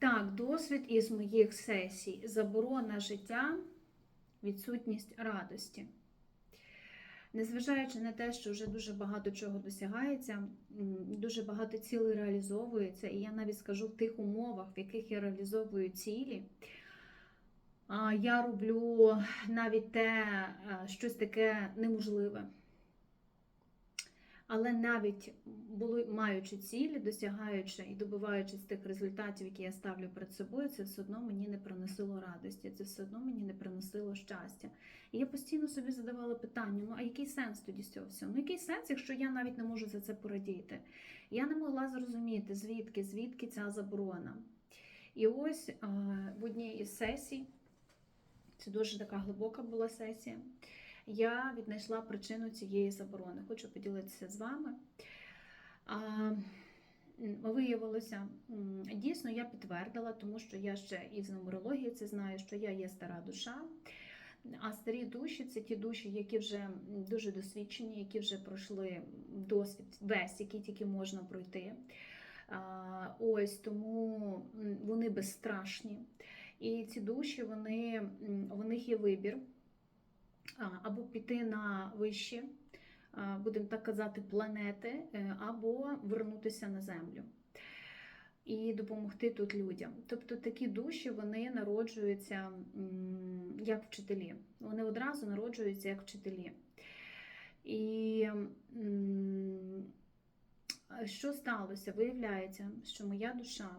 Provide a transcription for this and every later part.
Так, досвід із моїх сесій. Заборона життя, відсутність радості. Незважаючи на те, що вже дуже багато чого досягається, дуже багато цілей реалізовується, і я навіть скажу в тих умовах, в яких я реалізовую цілі, я роблю навіть те, е, щось таке неможливе. Але навіть були, маючи цілі, досягаючи і добиваючись тих результатів, які я ставлю перед собою, це все одно мені не приносило радості, це все одно мені не приносило щастя. І я постійно собі задавала питання: ну а який сенс тоді з цього всього? Ну який сенс, якщо я навіть не можу за це порадіти? Я не могла зрозуміти, звідки, звідки ця заборона. І ось в одній із сесій, це дуже така глибока була сесія я віднайшла причину цієї заборони. Хочу поділитися з вами. А, Виявилося, дійсно, я підтвердила, тому що я ще із нумерології це знаю, що я є стара душа. А старі душі це ті душі, які вже дуже досвідчені, які вже пройшли досвід весь, який тільки можна пройти. Ось тому вони безстрашні. І ці душі, вони, у них є вибір або піти на вищі, будемо так казати, планети, е, або вернутися на землю. І допомогти тут людям. Тобто такі душі вони народжуються як вчителі. Вони одразу народжуються як вчителі. І що сталося? Виявляється, що моя душа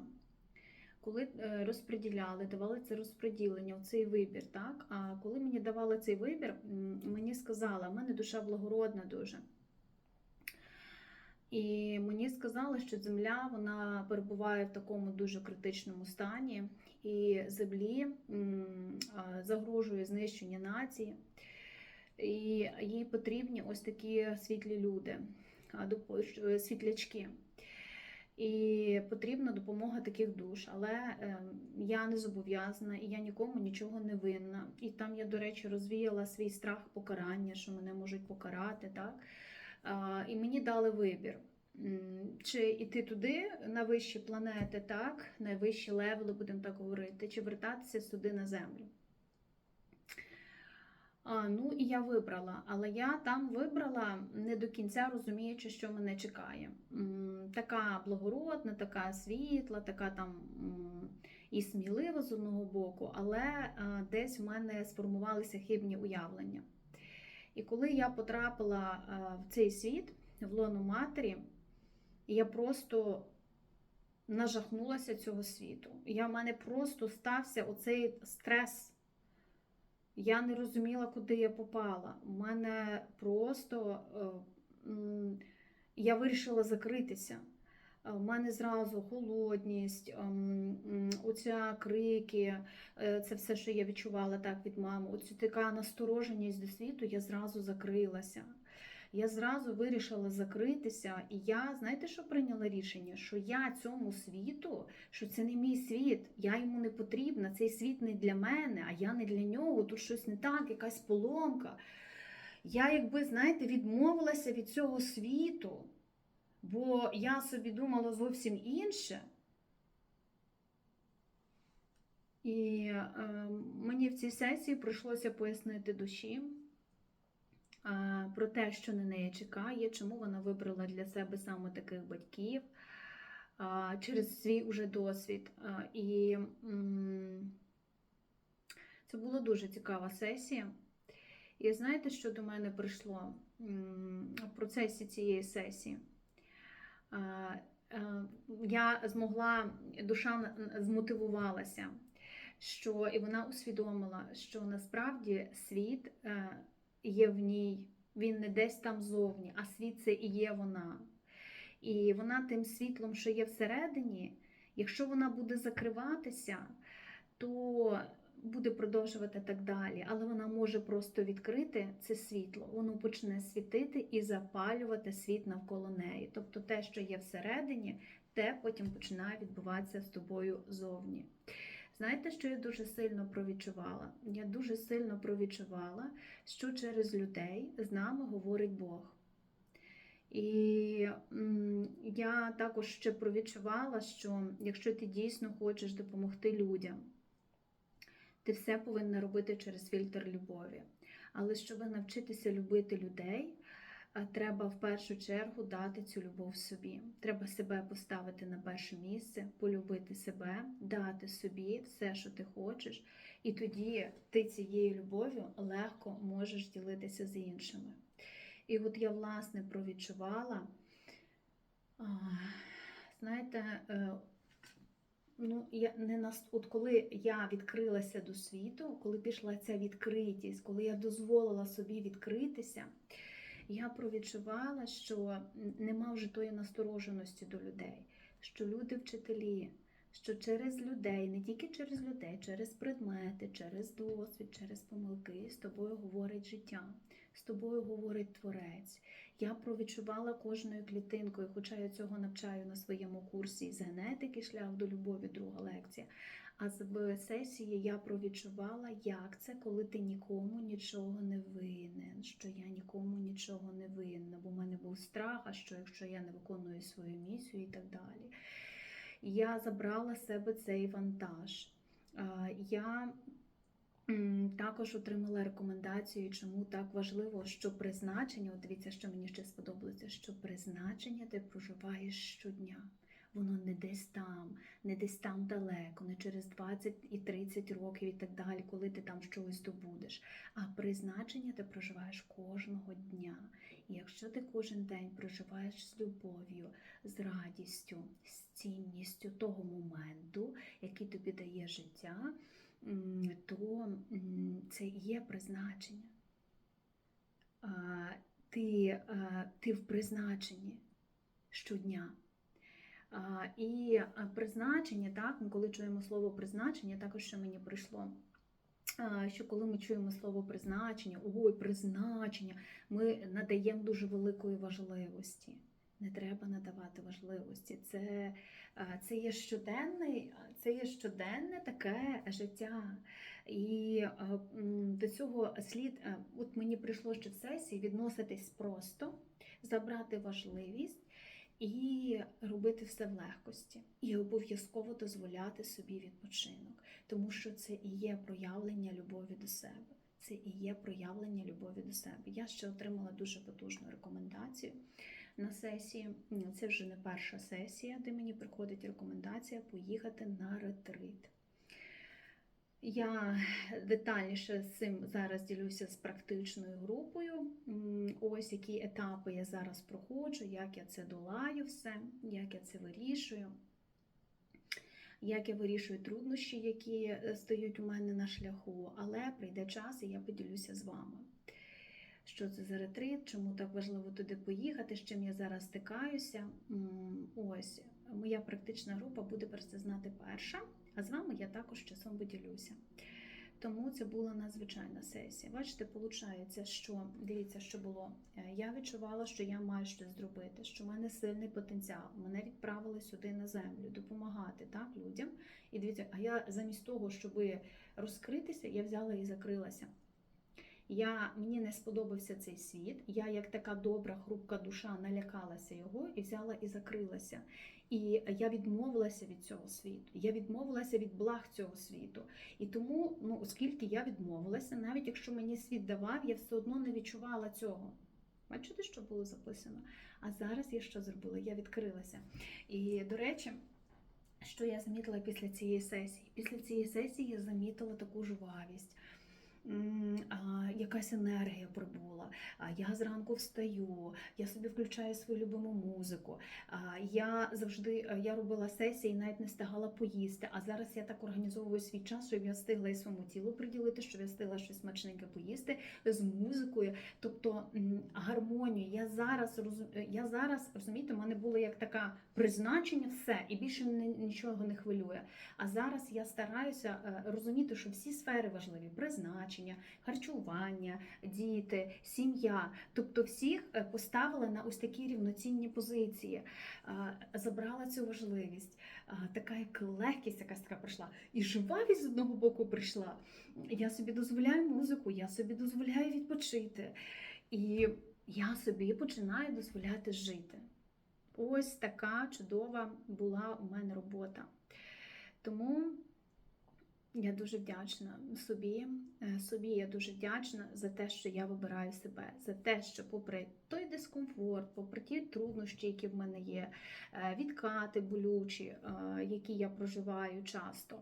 коли е, розподіляли, давали це розподілення, цей вибір. так? А коли мені давали цей вибір, мені сказали, в мене душа благородна дуже. І мені сказали, що земля вона перебуває в такому дуже критичному стані, і землі загрожує знищення нації, і їй потрібні ось такі світлі люди, світлячки. І потрібна допомога таких душ. Але е, я не зобов'язана і я нікому нічого не винна. І там я, до речі, розвіяла свій страх покарання, що мене можуть покарати. Так? І мені дали вибір. Чи йти туди, на вищі планети, так, на вищі левели, будемо так говорити, чи вертатися сюди на землю. Ну і я вибрала, але я там вибрала не до кінця розуміючи, що мене чекає. Така благородна, така світла, така там і смілива з одного боку, але десь в мене сформувалися хибні уявлення. І коли я потрапила в цей світ, в лоно матері, я просто нажахнулася цього світу. Я в мене просто стався оцей стрес. Я не розуміла, куди я попала. У мене просто е, я вирішила закритися. Е, У мене зразу холодність, ем, оця крики, е, це все, що я відчувала так від мами. Оцю така настороженість до світу, я зразу закрилася. Я зразу вирішила закритися, і я, знаєте, що прийняла рішення? Що я цьому світу, що це не мій світ, я йому не потрібна, цей світ не для мене, а я не для нього, тут щось не так, якась поломка. Я, якби, знаєте, відмовилася від цього світу, бо я собі думала зовсім інше. І е, мені в цій сесії прийшлося пояснити душі про те, що на неї чекає, чому вона вибрала для себе саме таких батьків через свій уже досвід. І це була дуже цікава сесія. І знаєте, що до мене прийшло в процесі цієї сесії? Я змогла, душа змотивувалася, що і вона усвідомила, що насправді світ е, є в ній, він не десь там зовні, а світ це і є вона. І вона тим світлом, що є всередині, якщо вона буде закриватися, то буде продовжувати так далі. Але вона може просто відкрити це світло, воно почне світити і запалювати світ навколо неї. Тобто те, що є всередині, те потім починає відбуватися з тобою зовні. Знаєте, що я дуже сильно провідчувала? Я дуже сильно провідчувала, що через людей з нами говорить Бог. І я також ще провідчувала, що якщо ти дійсно хочеш допомогти людям, ти все повинна робити через фільтр любові. Але щоб навчитися любити людей, треба в першу чергу дати цю любов собі. Треба себе поставити на перше місце, полюбити себе, дати собі все, що ти хочеш, і тоді ти цією любов'ю легко можеш ділитися з іншими. І от я, власне, провідчувала, знаєте, е, ну, я не нас, от коли я відкрилася до світу, коли пішла ця відкритість, коли я дозволила собі відкритися, я провідчувала, що нема вже тої настороженості до людей, що люди вчителі, що через людей, не тільки через людей, через предмети, через досвід, через помилки з тобою говорить життя, з тобою говорить творець. Я провідчувала кожною клітинкою, хоча я цього навчаю на своєму курсі з генетики, шлях до любові, друга лекція. А з сесії я провідчувала, як це, коли ти нікому нічого не винен, що я нікому нічого не винна, бо в мене був страх, а що якщо я не виконую свою місію і так далі. Я забрала себе цей вантаж. Я також отримала рекомендацію, чому так важливо, що призначення, от дивіться, що мені ще сподобалося, що призначення ти проживаєш щодня. Воно не десь там, не десь там далеко, не через 20 і 30 років і так далі, коли ти там щось здобудеш. А призначення ти проживаєш кожного дня. І якщо ти кожен день проживаєш з любов'ю, з радістю, з цінністю того моменту, який тобі дає життя, то це є призначення. Ти, ти в призначенні щодня. І призначення, так, ми коли чуємо слово призначення, також що мені прийшло. Що коли ми чуємо слово призначення, ой, призначення, ми надаємо дуже великої важливості. Не треба надавати важливості. Це, це є щоденний, це є щоденне таке життя. І до цього слід, от мені прийшло ще в сесії відноситись просто, забрати важливість і робити все в легкості, і обов'язково дозволяти собі відпочинок, тому що це і є проявлення любові до себе. Це і є проявлення любові до себе. Я ще отримала дуже потужну рекомендацію на сесії. Це вже не перша сесія, де мені приходить рекомендація поїхати на ретрит. Я детальніше з цим зараз ділюся з практичною групою. Ось які етапи я зараз проходжу, як я це долаю все, як я це вирішую, як я вирішую труднощі, які е, стають у мене на шляху, але прийде час і я поділюся з вами. Що це за ретрит, чому так важливо туди поїхати, з чим я зараз стикаюся. Ось моя практична група буде про це знати перша. А з вами я також часом поділюся. Тому це була надзвичайна сесія. Бачите, виходить, що дивіться, що було. Е, Я відчувала, що я маю щось зробити, що в мене сильний потенціал. Мене відправили сюди на землю, допомагати так, людям. І дивіться, а я замість того, щоб розкритися, я взяла і закрилася. Я, Мені не сподобався цей світ. Я, як така добра, хрупка душа, налякалася його і взяла і закрилася. І я відмовилася від цього світу. Я відмовилася від благ цього світу. І тому, ну, оскільки я відмовилася, навіть якщо мені світ давав, я все одно не відчувала цього. Бачите, що було записано? А зараз я що зробила? Я відкрилася. І, до речі, що я замітила після цієї сесії? Після цієї сесії я замітила таку жвавість. Якась енергія прибула. Я зранку встаю, я собі включаю свою любиму музику. Я завжди я робила сесії, навіть не встигала поїсти. А зараз я так організовую свій час, щоб я встигла і своєму тілу приділити, щоб я встигла щось смачненьке поїсти з музикою. Тобто гармонію. Я зараз розум- я зараз розумієте, в мене було як таке призначення, все, і більше ні- нічого не хвилює. А зараз я стараюся е, розуміти, що всі сфери важливі: призначення, харчування, діти, сім'я. Тобто всіх е, поставила на ось такі рівноцінні позиції, Е, забрала цю важливість. Е, Така як легкість, якась така прийшла, і жвавість з одного боку прийшла. Я собі дозволяю музику, я собі дозволяю відпочити. І я собі починаю дозволяти жити. Ось така чудова була у мене робота. Тому я дуже вдячна собі. Е, Собі я дуже вдячна за те, що я вибираю себе, за те, що, попри той дискомфорт, попри ті труднощі, які в мене є, е, відкати болючі, е, які я проживаю часто.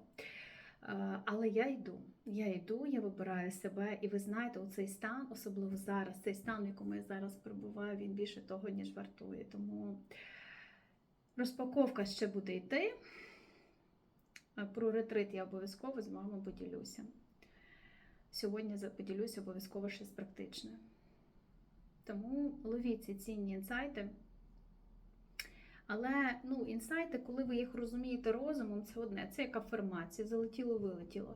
Але я йду, я йду, я вибираю себе, і ви знаєте, оцей стан, особливо зараз, цей стан, в якому я зараз перебуваю, він більше того, ніж вартує. Тому розпаковка ще буде йти. Е, Про ретрит я обов'язково з вами поділюся. Сьогодні поділюся обов'язково щось практичне. Тому ловіть ці цінні інсайти. Але ну, інсайти, коли ви їх розумієте розумом, це одне, це як афермація, залетіло, вилетіло. А,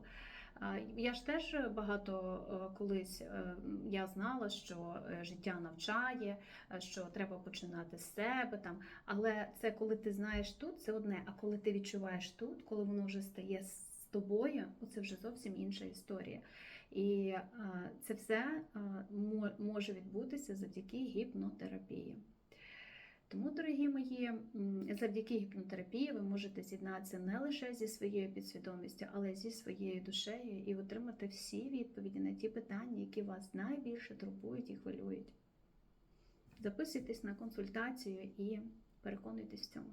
Я ж теж багато е, колись е, я знала, що е, життя навчає, що треба починати з себе там. Але це коли ти знаєш тут, це одне. А коли ти відчуваєш тут, коли воно вже стає з тобою, це вже зовсім інша історія. І це все може відбутися завдяки гіпнотерапії. Тому, дорогі мої, завдяки гіпнотерапії ви можете з'єднатися не лише зі своєю підсвідомістю, але й зі своєю душею і отримати всі відповіді на ті питання, які вас найбільше турбують і хвилюють. Записуйтесь на консультацію і переконуйтесь в цьому.